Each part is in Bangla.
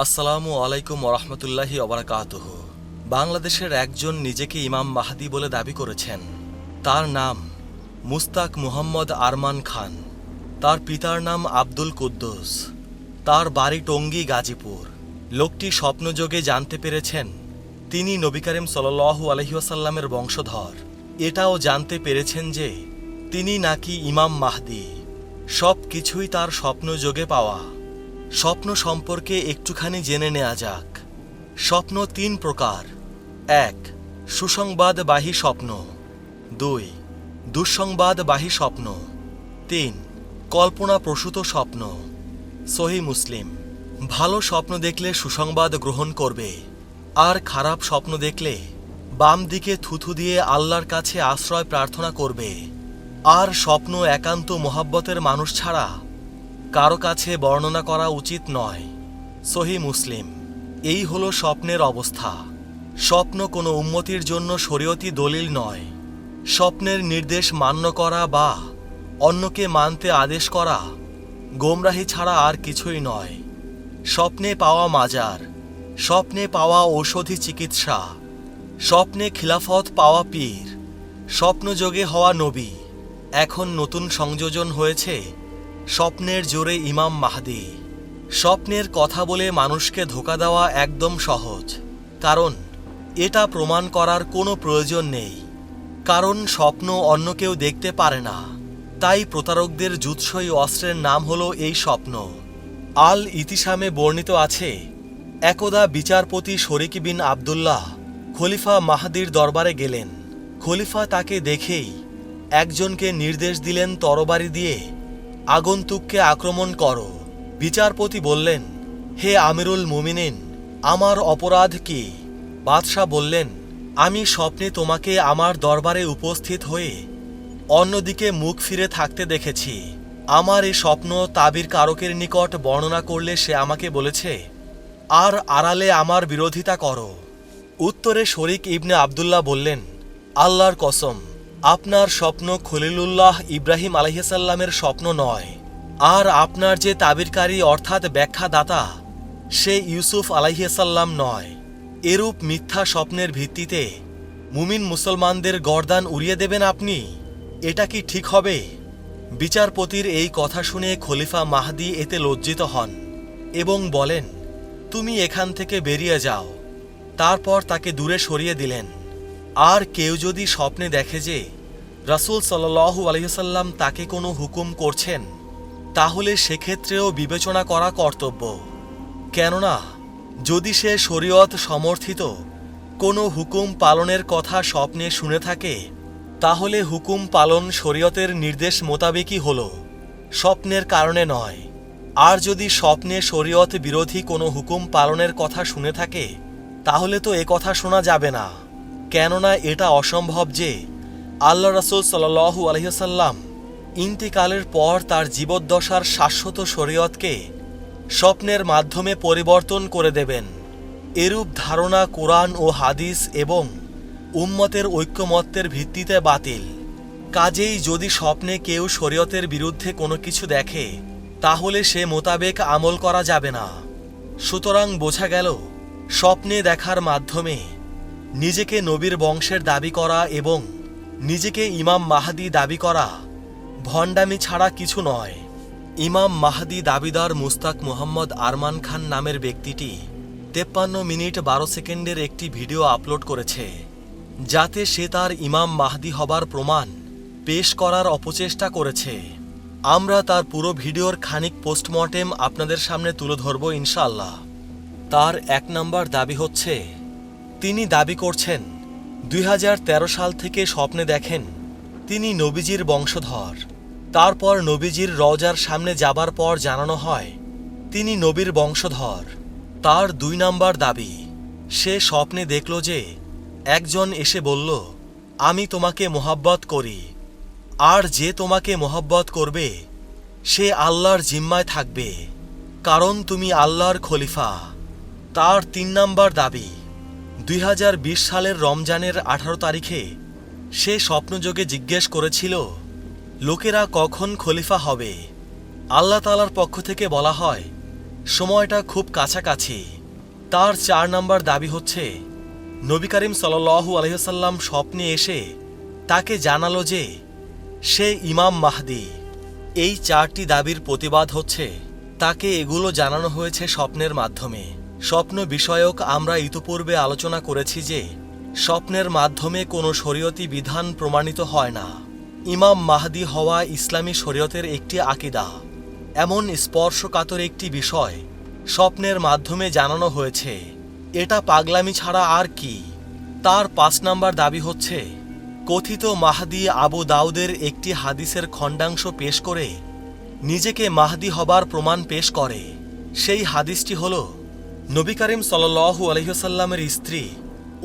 আসসালামু আলাইকুম ওরহমতুল্লাহি অবরাকাতুহ বাংলাদেশের একজন নিজেকে ইমাম মাহাদি বলে দাবি করেছেন। তার নাম মুস্তাক মুহাম্মদ আরমান খান। তার পিতার নাম আব্দুল কুদ্দুস। তার বাড়ি টঙ্গী, গাজীপুর। লোকটি স্বপ্নযোগে জানতে পেরেছেন, তিনি নবী করিম সাল্লু আলহিউসাল্লামের বংশধর। এটাও জানতে পেরেছেন যে, তিনি নাকি ইমাম মাহদি। সব কিছুই তার স্বপ্নযোগে পাওয়া। স্বপ্ন সম্পর্কে একটুখানি জেনে নেওয়া যাক। স্বপ্ন তিন প্রকার। এক, সুসংবাদবাহী স্বপ্ন। দুই, দুঃসংবাদবাহী স্বপ্ন। তিন, কল্পনাপ্রসূত স্বপ্ন। সহি মুসলিম। ভালো স্বপ্ন দেখলে সুসংবাদ গ্রহণ করবে। আর খারাপ স্বপ্ন দেখলে বাম দিকে থুথু দিয়ে আল্লাহর কাছে আশ্রয় প্রার্থনা করবে। আর স্বপ্ন একান্ত মোহাব্বতের মানুষ ছাড়া কারও কাছে বর্ণনা করা উচিত নয়। সহি মুসলিম। এই হলো স্বপ্নের অবস্থা। স্বপ্ন কোনো উন্মতির জন্য শরীয়তি দলিল নয়। স্বপ্নের নির্দেশ মান্য করা বা অন্যকে মানতে আদেশ করা গোমরাহি ছাড়া আর কিছুই নয়। স্বপ্নে পাওয়া মাজার, স্বপ্নে পাওয়া ঔষধি চিকিৎসা, স্বপ্নে খিলাফত পাওয়া পীর, স্বপ্নযোগে হওয়া নবী, এখন নতুন সংযোজন হয়েছে স্বপ্নের জোরে ইমাম মাহাদি। স্বপ্নের কথা বলে মানুষকে ধোকা দেওয়া একদম সহজ। কারণ, এটা প্রমাণ করার কোনো প্রয়োজন নেই। কারণ, স্বপ্ন অন্য কেউ দেখতে পারে না। তাই প্রতারকদের জুৎসই অস্ত্রের নাম হলো এই স্বপ্ন। আল ইতিসামে বর্ণিত আছে, একদা বিচারপতি শরিক বিন আবদুল্লাহ খলিফা মাহাদির দরবারে গেলেন। খলিফা তাকে দেখেই একজনকে নির্দেশ দিলেন তরবারি দিয়ে আগন্তুককে আক্রমণ করো। বিচারপতি বললেন, হে আমিরুল মুমিনিন, আমার অপরাধ কি? বাদশাহ বললেন, আমি স্বপ্নে তোমাকে আমার দরবারে উপস্থিত হয়ে অন্যদিকে মুখ ফিরে থাকতে দেখেছি। আমার এই স্বপ্ন তাবির কারকের নিকট বর্ণনা করলে সে আমাকে বলেছে, আর আড়ালে আমার বিরোধিতা করো। উত্তরে শরিক ইবনে আবদুল্লাহ বললেন, আল্লাহর কসম আপনার স্বপ্ন খলিলুল্লাহ ইব্রাহিম আলহিসাল্লামের স্বপ্ন নয়। আর আপনার যে তাবিরকারী অর্থাৎ ব্যাখ্যাদাতা, সে ইউসুফ আলাইসাল্লাম নয়। এরূপ মিথ্যা স্বপ্নের ভিত্তিতে মুমিন মুসলমানদের গর্দান উড়িয়ে দেবেন আপনি? এটা কি ঠিক হবে? বিচারপতির এই কথা শুনে খলিফা মাহদি এতে লজ্জিত হন এবং বলেন, তুমি এখান থেকে বেরিয়ে যাও। তারপর তাকে দূরে সরিয়ে দিলেন। আর কেউ যদি স্বপ্নে দেখে যে রাসূল সাল্লু আলহিসাল্লাম তাকে কোনো হুকুম করছেন, তাহলে সেক্ষেত্রেও বিবেচনা করা কর্তব্য। কেননা, যদি সে শরীয়ত সমর্থিত কোনো হুকুম পালনের কথা স্বপ্নে শুনে থাকে, তাহলে হুকুম পালন শরীয়তের নির্দেশ মোতাবেকই হল, স্বপ্নের কারণে নয়। আর যদি স্বপ্নে শরীয়ত বিরোধী কোনো হুকুম পালনের কথা শুনে থাকে, তাহলে তো এ কথা শোনা যাবে না। কেননা এটা অসম্ভব যে আল্লাহ রসুল সাল্লু আলহিসাল্লাম ইন্তিকালের পর তার জীবদ্দশার শাশ্বত শরীয়তকে স্বপ্নের মাধ্যমে পরিবর্তন করে দেবেন। এরূপ ধারণা কোরআন ও হাদিস এবং উম্মতের ঐক্যমত্যের ভিত্তিতে বাতিল। কাজেই যদি স্বপ্নে কেউ শরীয়তের বিরুদ্ধে কোনো কিছু দেখে, তাহলে সে মোতাবেক আমল করা যাবে না। সুতরাং বোঝা গেল, স্বপ্নে দেখার মাধ্যমে নিজেকে নবীর বংশের দাবি করা এবং নিজেকে ইমাম মাহাদি দাবি করা ভণ্ডামি ছাড়া কিছু নয়। ইমাম মাহাদি দাবিদার মুস্তাক মোহাম্মদ আরমান খান নামের ব্যক্তিটি তেপ্পান্ন মিনিট বারো সেকেন্ডের একটি ভিডিও আপলোড করেছে, যাতে সে তার ইমাম মাহদি হবার প্রমাণ পেশ করার অপচেষ্টা করেছে। আমরা তার পুরো ভিডিওর খানিক পোস্টমর্টেম আপনাদের সামনে তুলে ধরব ইনশাল্লাহ তার এক নম্বর দাবি হচ্ছে তিনি দাবি করছেন, দুই হাজার তেরো সাল থেকে স্বপ্নে দেখেন, তিনি নবীজির বংশধর। তারপর নবীজির রজার সামনে যাবার পর জানানো হয়, তিনি নবীর বংশধর। তার দুই নাম্বার দাবি, সে স্বপ্নে দেখল যে, একজন এসে বলল, আমি তোমাকে মোহাব্বত করি। আর যে তোমাকে মোহাব্বত করবে, সে আল্লাহর জিম্মায় থাকবে। কারণ তুমি আল্লাহর খলিফা। তার তিন নাম্বার দাবি দুই হাজার বিশ সালের রমজানের আঠারো তারিখে সে স্বপ্নযোগে জিজ্ঞেস করেছিল, লোকেরা কখন খলিফা হবে? আল্লাহ তালার পক্ষ থেকে বলা হয়, সময়টা খুব কাছাকাছি। তার চার নাম্বার দাবি হচ্ছে, নবী করিম সাল্লু আলহিহাল্লাম স্বপ্নে এসে তাকে জানালো যে সে ইমাম মাহদি। এই চারটি দাবির প্রতিবাদ হচ্ছে, তাকে এগুলো জানানো হয়েছে স্বপ্নের মাধ্যমে। স্বপ্ন বিষয়ক আমরা ইতোপূর্বে আলোচনা করেছি যে, স্বপ্নের মাধ্যমে কোনো শরীয়তি বিধান প্রমাণিত হয় না। ইমাম মাহদি হওয়া ইসলামী শরীয়তের একটি আকিদা। এমন স্পর্শকাতর একটি বিষয় স্বপ্নের মাধ্যমে জানানো হয়েছে। এটা পাগলামি ছাড়া আর কি? তার পাঁচ নাম্বার দাবি হচ্ছে, কথিত মাহদি আবু দাউদের একটি হাদিসের খণ্ডাংশ পেশ করে নিজেকে মাহদি হবার প্রমাণ পেশ করে। সেই হাদিসটি হল নবী করিম সাল্লু আলহিসাল্লামের স্ত্রী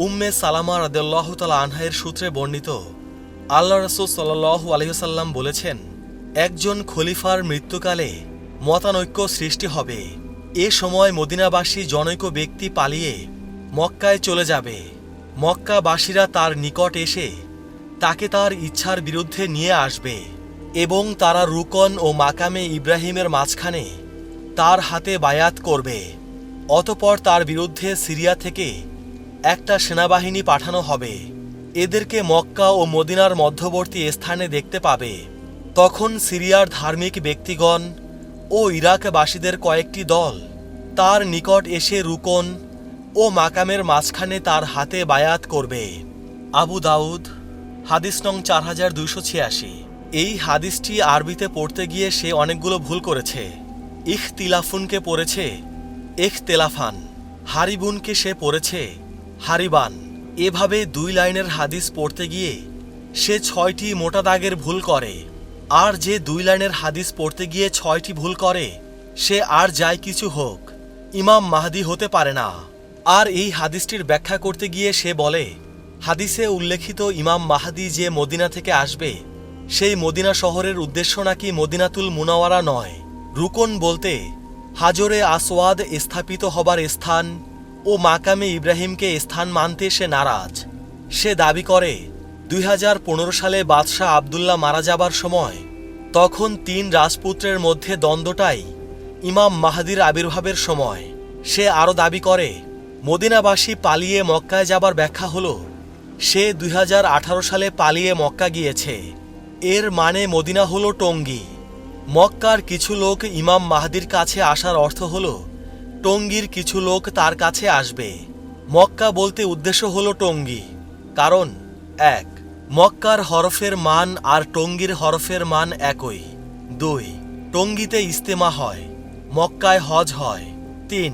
উম্মে সালামা রদাল্লাহ তালা আনহায়ের সূত্রে বর্ণিত, আল্লাহ রসুল সাল্লু আলহিসাল্লাম বলেছেন, একজন খলিফার মৃত্যুকালে মতানৈক্য সৃষ্টি হবে। এ সময় মদিনাবাসী জনৈক ব্যক্তি পালিয়ে মক্কায় চলে যাবে। মক্কাবাসীরা তার নিকট এসে তাকে তার ইচ্ছার বিরুদ্ধে নিয়ে আসবে এবং তারা রুকন ও মাকামে ইব্রাহিমের মাঝখানে তার হাতে বায়াত করবে। অতপর তার বিরুদ্ধে সিরিয়া থেকে একটা সেনাবাহিনী পাঠানো হবে। এদেরকে মক্কা ও মদিনার মধ্যবর্তী স্থানে দেখতে পাবে। তখন সিরিয়ার ধার্মিক ব্যক্তিগণ ও ইরাকবাসীদের কয়েকটি দল তার নিকট এসে রুকন ও মাকামের মাঝখানে তার হাতে বায়াত করবে। আবু দাউদ, হাদিস নং চার হাজার দুইশো ছিয়াশি। এই হাদিসটি আরবিতে পড়তে গিয়ে সে অনেকগুলো ভুল করেছে। ইখতিলাফুনকে পড়েছে ইখতেলাফান হারিবুনকে সে পড়েছে। হারিবান, এভাবে দুই লাইনের হাদিস পড়তে গিয়ে সে ছয়টি মোটা দাগের ভুল করে। আর যে দুই লাইনের হাদিস পড়তে গিয়ে ছয়টি ভুল করে, সে আর যাই কিছু হোক, ইমাম মাহাদি হতে পারে না। আর এই হাদিসটির ব্যাখ্যা করতে গিয়ে সে বলে, হাদিসে উল্লেখিত ইমাম মাহাদি যে মদিনা থেকে আসবে, সেই মদিনা শহরের উদ্দেশ্য নাকি মদিনাতুল মুনাওয়ারা নয়। রুকন বলতে হাজরে আসওয়াদ স্থাপিত হবার স্থান ও মাকামে ইব্রাহিমকে স্থান মানতে সে নারাজ। সে দাবি করে, দুই হাজার পনেরো সালে বাদশাহ আবদুল্লাহ মারা যাবার সময় তখন তিন রাজপুত্রের মধ্যে দ্বন্দ্বটাই ইমাম মাহাদির আবির্ভাবের সময়। সে আরও দাবি করে, মদিনাবাসী পালিয়ে মক্কায় যাবার ব্যাখ্যা হল, সে দুই হাজার আঠারো সালে পালিয়ে মক্কা গিয়েছে। এর মানে মদিনা হলো টঙ্গী। মক্কার কিছু লোক ইমাম মাহাদির কাছে আসার অর্থ হল, টঙ্গীর কিছু লোক তার কাছে আসবে। মক্কা বলতে উদ্দেশ্য হল টঙ্গী। কারণ, এক, মক্কার হরফের মান আর টঙ্গীর হরফের মান একই। দুই, টঙ্গীতে ইস্তেমা হয়, মক্কায় হজ হয়। তিন,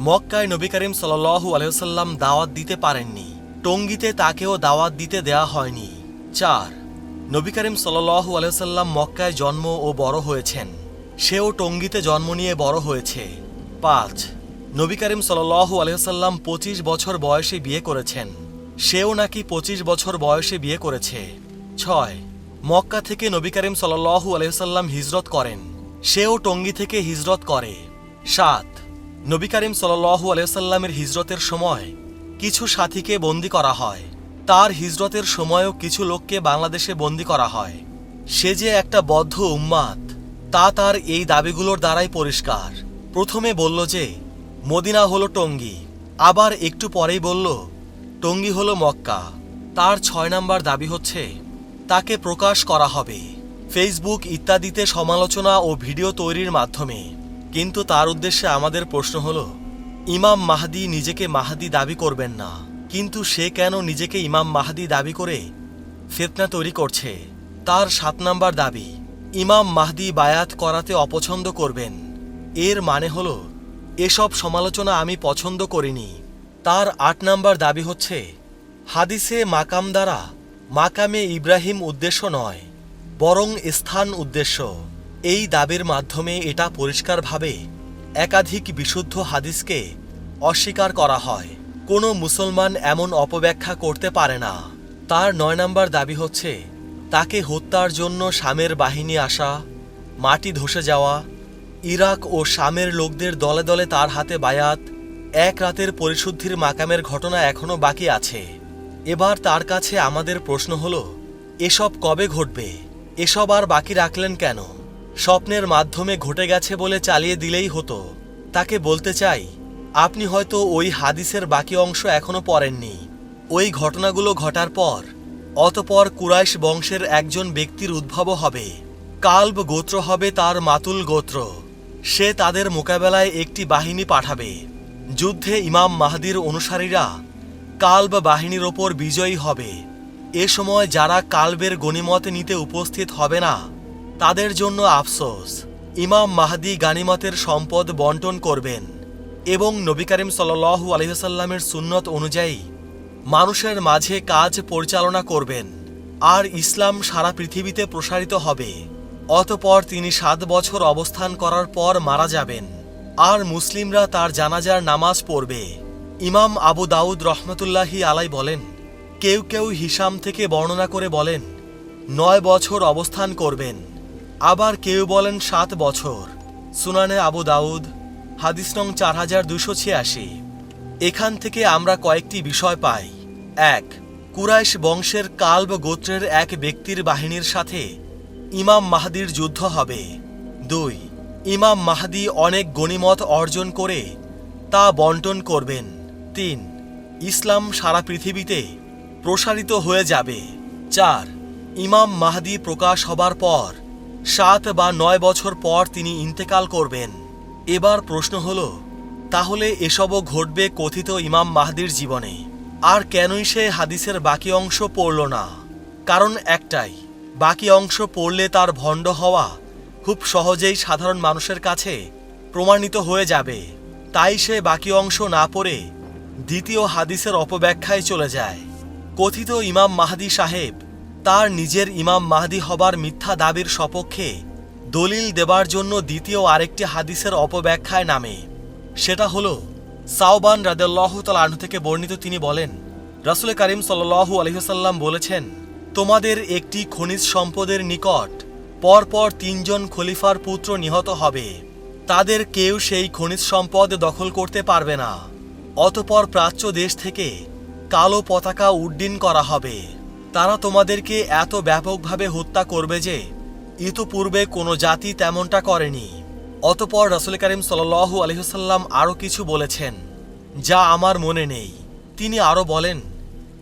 মক্কায় নবী করিম সাল্লু আলহ্লাম দাওয়াত দিতে পারেননি। টঙ্গীতে তাকেও দাওয়াত দিতে দেয়া হয়নি। চার নবী করিম সাল্লু আলহ্লাম মক্কায় জন্ম ও বড় হয়েছেন। সেও টঙ্গীতে জন্ম নিয়ে বড় হয়েছে। পাঁচ, নবী করিম সাল্লু আলহ্লাম পঁচিশ বছর বয়সে বিয়ে করেছেন। সেও নাকি পঁচিশ বছর বয়সে বিয়ে করেছে। ছয়, মক্কা থেকে নবী করিম সাল্লু আলহ্লাম হিজরত করেন। সেও টঙ্গী থেকে হিজরত করে। সাত, নবী করিম সাল্লু আলহ্লামের হিজরতের সময় কিছু সাথীকে বন্দি করা হয়। তার হিজরতের সময়ও কিছু লোককে বাংলাদেশে বন্দি করা হয়। সে যে একটা বদ্ধ উম্মাদ, তা তার এই দাবিগুলোর দ্বারাই পরিষ্কার। প্রথমে বলল যে, মদিনা হলো টঙ্গী, আবার একটু পরেই বলল, টঙ্গী হলো মক্কা। তার ছয় নাম্বার দাবি হচ্ছে, তাকে প্রকাশ করা হবে। ফেসবুক ইত্যাদিতে সমালোচনা ও ভিডিও তৈরির মাধ্যমে। কিন্তু তার উদ্দেশ্যে আমাদের প্রশ্ন হল, ইমাম মাহাদি নিজেকে মাহাদি দাবি করবেন না। কিন্তু সে কেন নিজেকে ইমাম মাহাদি দাবি করে ফেতনা তৈরি করছে? তার সাত নাম্বার দাবি, ইমাম মাহদি বায়াত করাতে অপছন্দ করবেন। এর মানে হল, এসব সমালোচনা আমি পছন্দ করিনি। তার আট নাম্বার দাবি হচ্ছে, হাদিসে মাকাম দ্বারা মাকামে ইব্রাহিম উদ্দেশ্য নয়, বরং স্থান উদ্দেশ্য। এই দাবির মাধ্যমে এটা পরিষ্কারভাবে একাধিক বিশুদ্ধ হাদিসকে অস্বীকার করা হয়। কোনো মুসলমান এমন অপব্যাখ্যা করতে পারে না। তার নয় নম্বর দাবি হচ্ছে, তাকে হত্যার জন্য শামের বাহিনী আসা, মাটি ধসে যাওয়া, ইরাক ও শামের লোকদের দলে দলে তার হাতে বায়াত, এক রাতের পরিশুদ্ধির মাকামের ঘটনা এখনও বাকি আছে। এবার তার কাছে আমাদের প্রশ্ন হল, এসব কবে ঘটবে? এসব আর বাকি রাখলেন কেন? স্বপ্নের মাধ্যমে ঘটে গেছে বলে চালিয়ে দিলেই হতো। তাকে বলতে চাই আপনি হয়তো ওই হাদিসের বাকি অংশ এখনও পড়েননি। ওই ঘটনাগুলো ঘটার পর, অতপর কুরাইশ বংশের একজন ব্যক্তির উদ্ভব হবে। কাল্ব গোত্র হবে তার মাতুল গোত্র। সে তাদের মোকাবেলায় একটি বাহিনী পাঠাবে। যুদ্ধে ইমাম মাহাদির অনুসারীরা কাল্ব বাহিনীর ওপর বিজয়ী হবে। এ সময় যারা কাল্বের গণিমত নিতে উপস্থিত হবে না, তাদের জন্য আফসোস। ইমাম মাহদি গানিমতের সম্পদ বন্টন করবেন। এবং নবী করিম সাল্লু আলহিহাল্লামের সুন্নত অনুযায়ী মানুষের মাঝে কাজ পরিচালনা করবেন, আর ইসলাম সারা পৃথিবীতে প্রসারিত হবে। অতপর তিনি সাত বছর অবস্থান করার পর মারা যাবেন, আর মুসলিমরা তার জানাজার নামাজ পড়বে। ইমাম আবু দাউদ রহমতুল্লাহি আলাই বলেন, কেউ কেউ হিসাম থেকে বর্ণনা করে বলেন, নয় বছর অবস্থান করবেন, আবার কেউ বলেন সাত বছর। সুনানে আবু দাউদ হাদিস নং চার হাজার দুশো ছিয়াশি। এখান থেকে আমরা কয়েকটি বিষয় পাই। এক, কুরাইশ বংশের কাল্ব গোত্রের এক ব্যক্তির বাহিনীর সাথে ইমাম মাহাদির যুদ্ধ হবে। দুই, ইমাম মাহাদি অনেক গণিমত অর্জন করে তা বন্টন করবেন। তিন, ইসলাম সারা পৃথিবীতে প্রসারিত হয়ে যাবে। চার, ইমাম মাহাদি প্রকাশ হবার পর সাত বা নয় বছর পর তিনি ইন্তেকাল করবেন। এবার প্রশ্ন হল, তাহলে এসবও ঘটবে কথিত ইমাম মাহদির জীবনে। আর কেনই সে হাদিসের বাকি অংশ পড়ল না? কারণ একটাই, বাকি অংশ পড়লে তার ভণ্ড হওয়া খুব সহজেই সাধারণ মানুষের কাছে প্রমাণিত হয়ে যাবে। তাই সে বাকি অংশ না পড়ে দ্বিতীয় হাদিসের অপব্যাখ্যায় চলে যায়। কথিত ইমাম মাহাদি সাহেব তার নিজের ইমাম মাহদি হবার মিথ্যা দাবির সপক্ষে দলিল দেবার জন্য দ্বিতীয় আরেকটি হাদিসের অপব্যাখ্যায় নামে। সেটা হলো, সাওবান রাদেল্লাহ তালাহ থেকে বর্ণিত তিনি বলেন, রাসুল করিম সাল্লু আলহিহাল্লাম বলেছেন, তোমাদের একটি খনিজ সম্পদের নিকট পরপর তিনজন খলিফার পুত্র নিহত হবে। তাদের কেউ সেই খনিজ সম্পদ দখল করতে পারবে না। অতপর প্রাচ্য দেশ থেকে কালো পতাকা উড্ডীন করা হবে। তারা তোমাদেরকে এত ব্যাপকভাবে হত্যা করবে যে ইতোপূর্বে কোনো জাতি তেমনটা করেনি। অতপর রসুল করিম সাল্লু আলহিহাল্লাম আরও কিছু বলেছেন, যা আমার মনে নেই। তিনি আরও বলেন,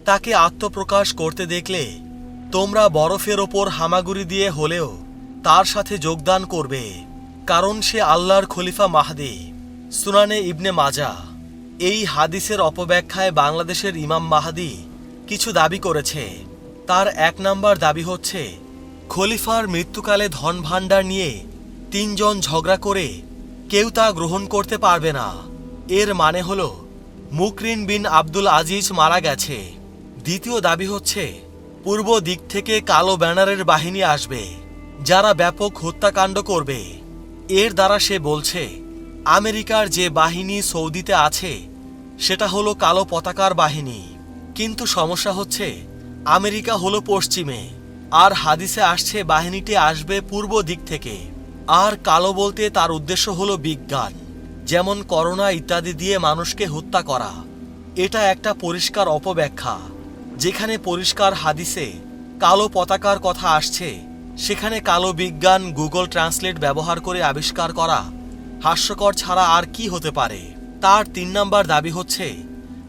তাকে আত্মপ্রকাশ করতে দেখলে তোমরা বরফের ওপর হামাগুড়ি দিয়ে হলেও তার সাথে যোগদান করবে, কারণ সে আল্লাহর খলিফা মাহাদি। সুনানে ইবনে মাজা এই হাদিসের অপব্যাখ্যায় বাংলাদেশের ইমাম মাহাদি কিছু দাবি করেছে। তার এক নাম্বার দাবি হচ্ছে খলিফার মৃত্যুকালে ধন ভাণ্ডার নিয়ে তিনজন ঝগড়া করে কেউ তা গ্রহণ করতে পারবে না। এর মানে হল, মুকরিন বিন আব্দুল আজিজ মারা গেছে। দ্বিতীয় দাবি হচ্ছে, পূর্ব দিক থেকে কালো ব্যানারের বাহিনী আসবে, যারা ব্যাপক হত্যাকাণ্ড করবে। এর দ্বারা সে বলছে, আমেরিকার যে বাহিনী সৌদিতে আছে, সেটা হলো কালো পতাকার বাহিনী। কিন্তু সমস্যা হচ্ছে, আমেরিকা হলো পশ্চিমে। আর হাদিসে আসছে, বাহিনীটি আসবে পূর্ব দিক থেকে। আর কালো বলতে তার উদ্দেশ্য হলো বিজ্ঞান, যেমন করোনা ইত্যাদি দিয়ে মানুষকে হত্যা করা। এটা একটা পরিষ্কার অপব্যাখ্যা, যেখানে পরিষ্কার হাদিসে কালো পতাকার কথা আসছে, সেখানে কালো বিজ্ঞান গুগল ট্রান্সলেট ব্যবহার করে আবিষ্কার করা হাস্যকর ছাড়া আর কি হতে পারে? তার তিন নাম্বার দাবি হচ্ছে,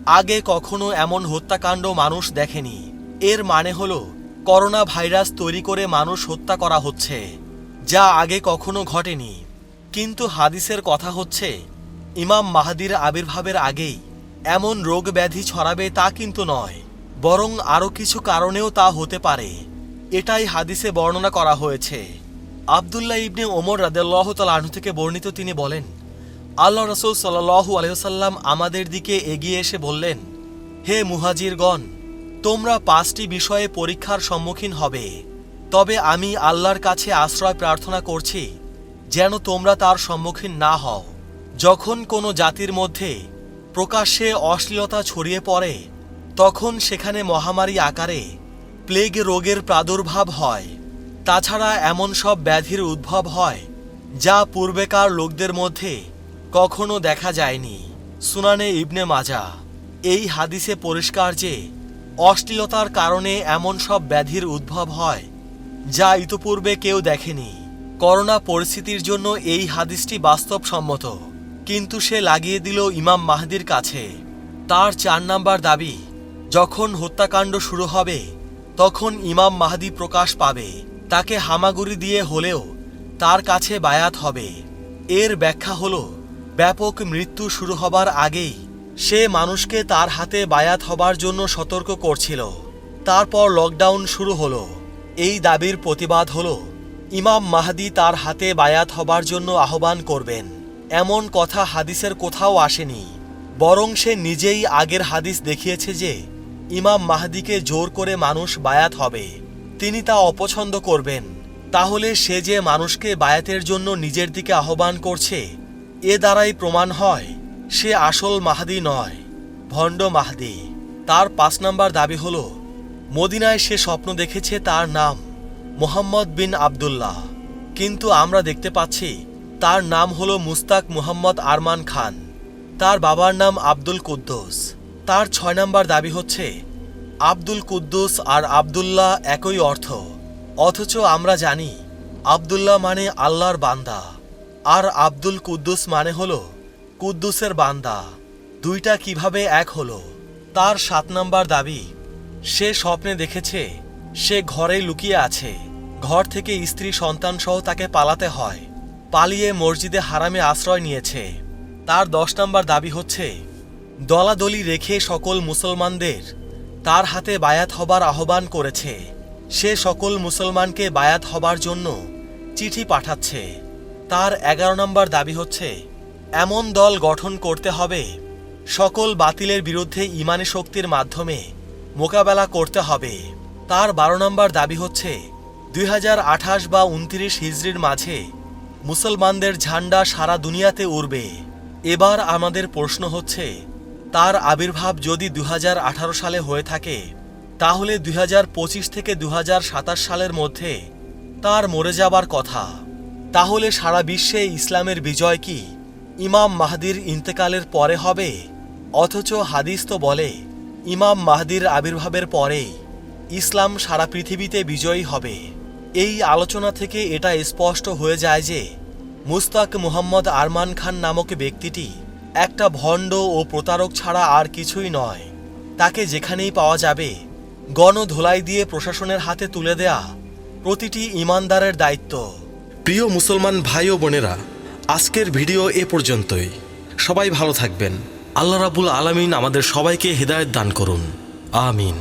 আগে কখনো এমন হত্যাকাণ্ড মানুষ দেখেনি। এর মানে হলো করোনা ভাইরাস তৈরি করে মানুষ হত্যা করা হচ্ছে, যা আগে কখনো ঘটেনি। কিন্তু হাদিসের কথা হচ্ছে, ইমাম মাহাদির আবির্ভাবের আগেই এমন রোগ ব্যাধি ছড়াবে তা কিন্তু নয়, বরং আরও কিছু কারণেও তা হতে পারে। এটাই হাদিসে বর্ণনা করা হয়েছে। আবদুল্লাহ ইবনে ওমর রাদেল্লাহ তালাহু থেকে বর্ণিত তিনি বলেন, আল্লাহ রসুল সাল্লাহু আলহ্লাম আমাদের দিকে এগিয়ে এসে বললেন, হে মুহাজিরগণ তোমরা পাঁচটি বিষয়ে পরীক্ষার সম্মুখীন হবে। তবে আমি আল্লাহর কাছে আশ্রয় প্রার্থনা করছি, যেন তোমরা তার সম্মুখীন না হও। যখন কোনো জাতির মধ্যে প্রকাশ্যে অশ্লীলতা ছড়িয়ে পড়ে, তখন সেখানে মহামারী আকারে প্লেগ রোগের প্রাদুর্ভাব হয়। তাছাড়া এমন সব ব্যাধির উদ্ভব হয়, যা পূর্বেকার লোকদের মধ্যে কখনো দেখা যায়নি। সুনানে ইবনে মাজা এই হাদিসে পরিষ্কার যে অশ্লীলতার কারণে এমন সব ব্যাধির উদ্ভব হয়, যা ইতোপূর্বে কেউ দেখেনি। করোনা পরিস্থিতির জন্য এই হাদিসটি বাস্তবসম্মত, কিন্তু সে লাগিয়ে দিল ইমাম মাহদির কাছে। তার চার নাম্বার দাবি, যখন হত্যাকাণ্ড শুরু হবে, তখন ইমাম মাহদি প্রকাশ পাবে। তাকে হামাগুড়ি দিয়ে হলেও তার কাছে বায়াত হবে। এর ব্যাখ্যা হল, ব্যাপক মৃত্যু শুরু হবার আগেই সে মানুষকে তার হাতে বায়াত হবার জন্য সতর্ক করছিল। তারপর লকডাউন শুরু হলো। এই দাবির প্রতিবাদ হলো, ইমাম মাহদি তার হাতে বায়াত হবার জন্য আহ্বান করবেন। এমন কথা হাদিসের কোথাও আসেনি। বরং সে নিজেই আগের হাদিস দেখিয়েছে যে, ইমাম মাহদিকে জোর করে মানুষ বায়াত হবে। তিনি তা অপছন্দ করবেন। তাহলে সে যে মানুষকে বায়াতের জন্য নিজের দিকে আহ্বান করছে, এ দ্বারাই প্রমাণ হয় সে আসল মাহাদি নয়, ভণ্ড মাহদি। তার পাঁচ নাম্বার দাবি হল, মদিনায় সে স্বপ্ন দেখেছে তার নাম মোহাম্মদ বিন আবদুল্লাহ। কিন্তু আমরা দেখতে পাচ্ছি, তার নাম হলো মুস্তাক মুহাম্মদ আরমান খান। তার বাবার নাম আব্দুল কুদ্দুস। তার ছয় নাম্বার দাবি হচ্ছে, আব্দুল কুদ্দুস আর আব্দুল্লাহ একই অর্থ। অথচ আমরা জানি, আব্দুল্লাহ মানে আল্লাহর বান্দা, আর আব্দুল কুদ্দুস মানে হলো কুদ্দুসের বান্দা, দুইটা কীভাবে এক হলো? তার সাত নাম্বার দাবি, সে স্বপ্নে দেখেছে, সে ঘরে লুকিয়ে আছে। ঘর থেকে স্ত্রী সন্তান সহ তাকে পালাতে হয়। পালিয়ে মসজিদে হারামে আশ্রয় নিয়েছে। তার দশ নম্বর দাবি হচ্ছে, দলাদলি রেখে সকল মুসলমানদের তার হাতে বায়াত হবার আহ্বান করেছে। সে সকল মুসলমানকে বায়াত হবার জন্য চিঠি পাঠাচ্ছে। তার এগারো নম্বর দাবি হচ্ছে এমন দল গঠন করতে হবে, সকল বাতিলের বিরুদ্ধে ইমানি শক্তির মাধ্যমে মোকাবেলা করতে হবে। তার বারো নম্বর দাবি হচ্ছে, দুই হাজার আঠাশ বা উনত্রিশ হিজড়ির মাঝে মুসলমানদের ঝান্ডা সারা দুনিয়াতে উড়বে। এবার আমাদের প্রশ্ন হচ্ছে, তার আবির্ভাব যদি দু হাজার আঠারো সালে হয়ে থাকে, তাহলে দুই হাজার পঁচিশ থেকে দু হাজার সাতাশ সালের মধ্যে তার মরে যাবার কথা। তাহলে সারা বিশ্বে ইসলামের বিজয় কি? ইমাম মাহদির ইন্তেকালের পরে হবে, অথচ হাদিস তো বলে, ইমাম মাহদির আবির্ভাবের পরেই ইসলাম সারা পৃথিবীতে বিজয়ী হবে। এই আলোচনা থেকে এটা স্পষ্ট হয়ে যায় যে, মুস্তাক মুহাম্মদ আরমান খান নামক ব্যক্তিটি একটা ভণ্ড ও প্রতারক ছাড়া আর কিছুই নয়। তাকে যেখানেই পাওয়া যাবে গণধোলাই দিয়ে প্রশাসনের হাতে তুলে দেয়া প্রতিটি ইমানদারের দায়িত্ব। প্রিয় মুসলমান ভাই ও বোনেরা আজকের ভিডিও এ পর্যন্তই। সবাই ভালো থাকবেন। আল্লাহ রাবুল আলমিন আমাদের সবাইকে হৃদায়ত দান করুন। আমিন।